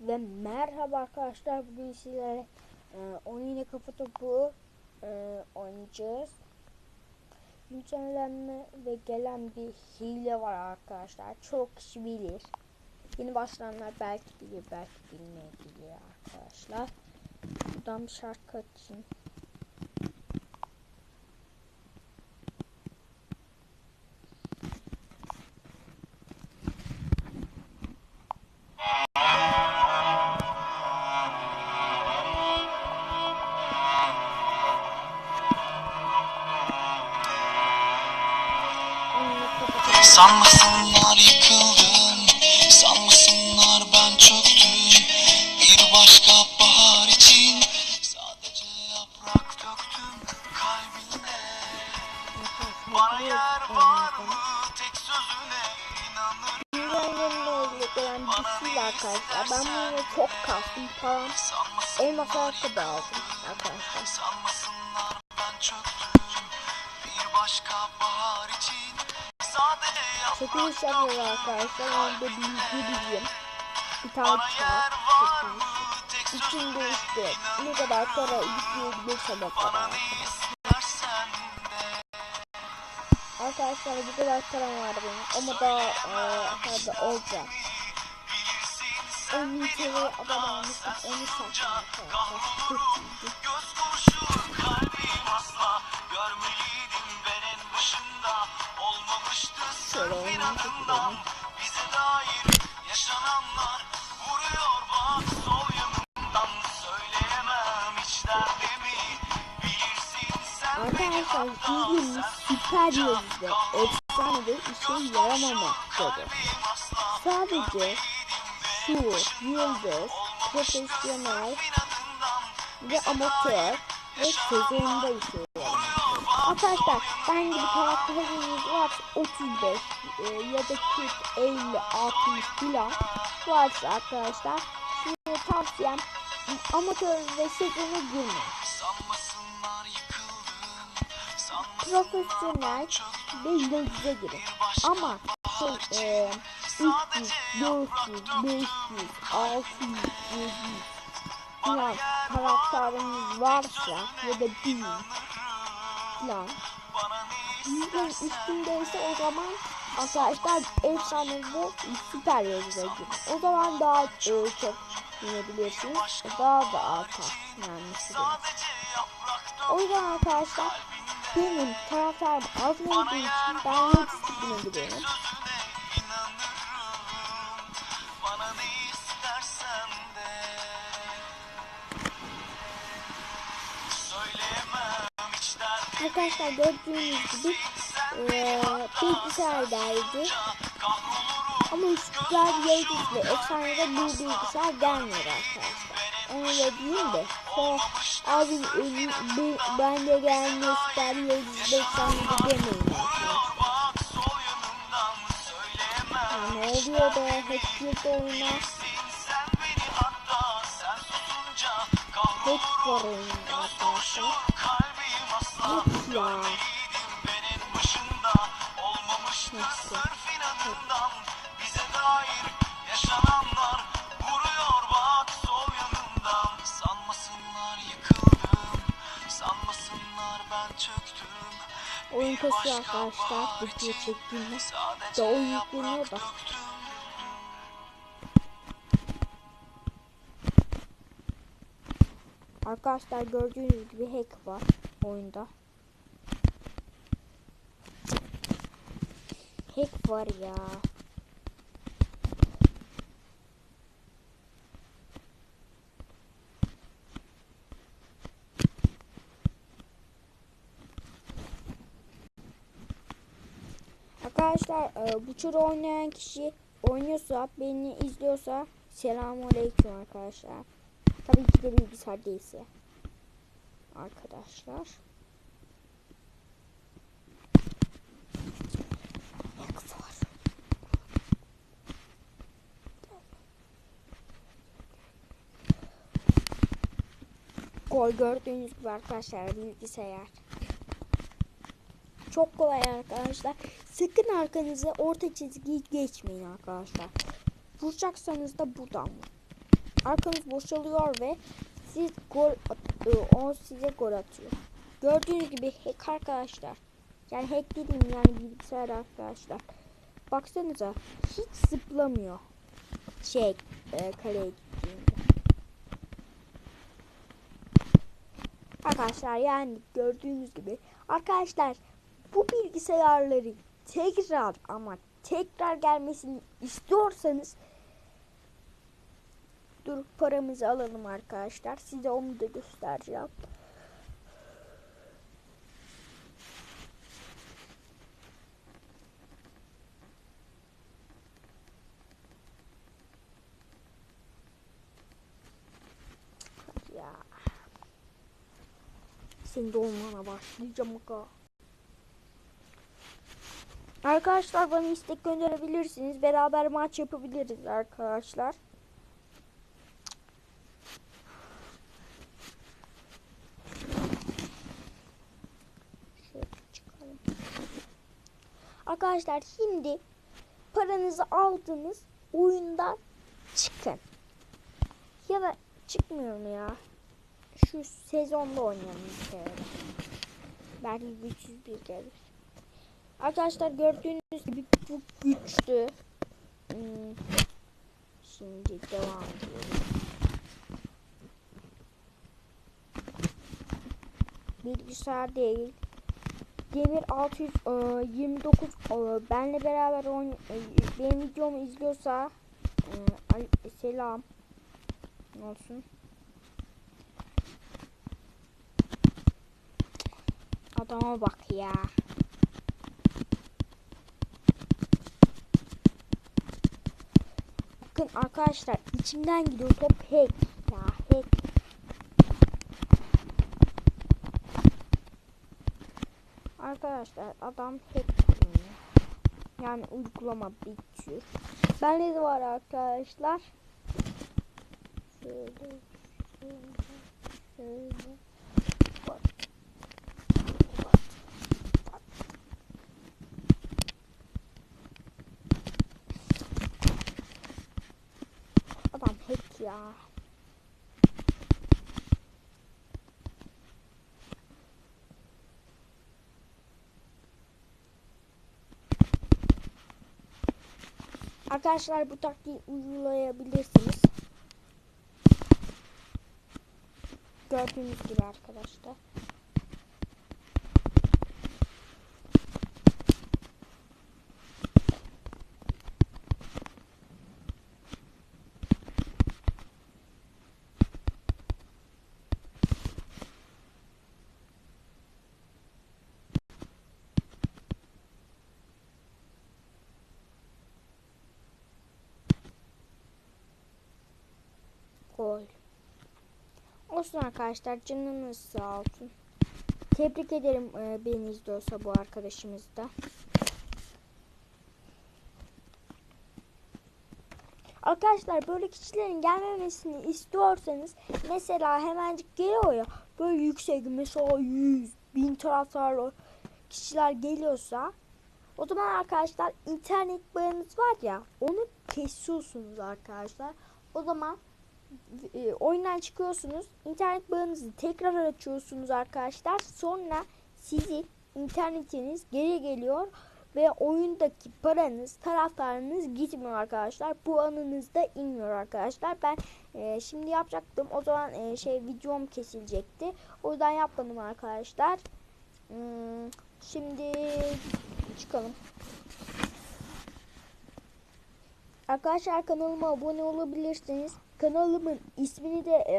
Ve merhaba arkadaşlar bugün sizlere e, oyun yine kafa topu e, oynayacağız. Güncellenme ve gelen bir hile var arkadaşlar. Çok kişi bilir. Yeni başlayanlar belki bilir belki bilmeyebilir arkadaşlar. Buradan bir şarkı açayım. Sanmasınlar yıkıldım Sanmasınlar ben çöktüm Bir başka bahar için Sadece yaprak döktüm kalbine Bana yer var mı tek sözüne inanır bir şey arkadaşlar. Ben bunu çok kastım param. Elmas ayakkabı aldım arkadaşlar. Sanmasınlar ben çöktüm Bir başka bahar için Çekiliş yapıyoruz arkadaşlar. Onu da bilgi bileyim. Bir tane mı tek İçinde işte ne kadar para yükleyebilirsem o kadar. Arkadaşlar bu kadar param var benim. Ama da e, hadi olacak. 10 TL adam almıştım. Onu sattım arkadaşlar. Görmeliydim ben en başında Şöyle derdimi Bilirsin sen Arkadaşlar bildiğimiz süper yıldızı efsane bir işe yaramamaktadır. Sadece şu yıldız profesyonel ve amatör ve sezonda işe yaramaktadır. Arkadaşlar ben gibi karakterleriniz varsa 35 e, ya da 40, 50, 60 filan varsa arkadaşlar. Size tavsiyem amatör ve yıkıldım Sanmasınlar profesyonel ve yıldıza girin. Ama şey e, 300, 400, 500, 600, 700 falan karakteriniz varsa ya da 1000 falan yüzün üstündeyse o zaman arkadaşlar efsanevi süper yıldıza girin. O zaman daha e, çok binebilirsiniz. Daha da artar yani. O yüzden arkadaşlar benim taraftarım az olduğu için ben yıldız binebiliyorum. Arkadaşlar gördüğünüz gibi eee bilgisayardaydı. Ama süper yıldız ve efsanede bu bilgisayar gelmiyor arkadaşlar. Da diyeyim de. Sonra abi e, be- ben de gelmiyor süper yıldız ve efsanede demeyin arkadaşlar. Ne oluyor be? Hep susunca Hep var oyunda arkadaşlar. Ya. Neyse. Oyun kasıyor arkadaşlar. Video çektiğimde de oyun yükleniyor da. Arkadaşlar gördüğünüz gibi hack var oyunda. Hack var ya. Arkadaşlar e, bu tür oynayan kişi oynuyorsa beni izliyorsa selamünaleyküm arkadaşlar. Tabii ki de bilgisayar değilse. Arkadaşlar. Gol gördüğünüz gibi arkadaşlar bilgisayar. Çok kolay arkadaşlar. Sakın arkanıza orta çizgiyi geçmeyin arkadaşlar. Vuracaksanız da buradan vurun. arkanız boşalıyor ve siz gol at- e, o size gol atıyor. Gördüğünüz gibi hack arkadaşlar. Yani hack dediğim yani bilgisayar arkadaşlar. Baksanıza hiç zıplamıyor. Şey e, kaleye Arkadaşlar yani gördüğünüz gibi arkadaşlar bu bilgisayarları tekrar ama tekrar gelmesini istiyorsanız dur paramızı alalım arkadaşlar. Size onu da göstereceğim. Ya. De olmana başlayacağım aga. Arkadaşlar bana istek gönderebilirsiniz. Beraber maç yapabiliriz arkadaşlar. Arkadaşlar şimdi paranızı aldınız oyundan çıkın. Ya da çıkmıyorum ya. Şu sezonda oynayalım bir. Belki 301 gelir. Arkadaşlar gördüğünüz gibi bu güçlü. Hmm. Şimdi devam ediyoruz. Bilgisayar değil. Demir 629 e, benle beraber oyn e, benim videomu izliyorsa e, selam olsun. Adama bak ya. Bakın arkadaşlar içimden gidiyor top hack ya hack. Arkadaşlar adam hack. Yani uygulama bitiyor. Bende de var arkadaşlar. Şöyle şöyle şöyle. Bak. Bak. Bak. Adam ya. Arkadaşlar bu taktiği uygulayabilirsiniz. Gördüğünüz gibi arkadaşlar. Gol. Olsun arkadaşlar canınız sağ olsun. Tebrik ederim e, beni izliyorsa bu arkadaşımız da. Arkadaşlar böyle kişilerin gelmemesini istiyorsanız mesela hemencik geliyor ya böyle yüksek mesela 100 bin taraftarlı kişiler geliyorsa o zaman arkadaşlar internet bağınız var ya onu kesiyorsunuz arkadaşlar. O zaman e, oyundan çıkıyorsunuz. internet bağınızı tekrar açıyorsunuz arkadaşlar. Sonra sizin internetiniz geri geliyor ve oyundaki paranız, taraftarınız gitmiyor arkadaşlar. Bu anınızda inmiyor arkadaşlar. Ben e, şimdi yapacaktım. O zaman e, şey videom kesilecekti. O yüzden yapmadım arkadaşlar. Hmm, şimdi çıkalım. Arkadaşlar kanalıma abone olabilirsiniz. Kanalımın ismini de e,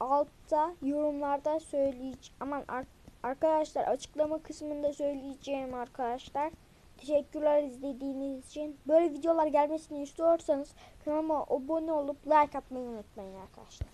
altta yorumlarda söyleyeceğim. Aman ar- arkadaşlar açıklama kısmında söyleyeceğim arkadaşlar. Teşekkürler izlediğiniz için. Böyle videolar gelmesini istiyorsanız kanalıma abone olup like atmayı unutmayın arkadaşlar.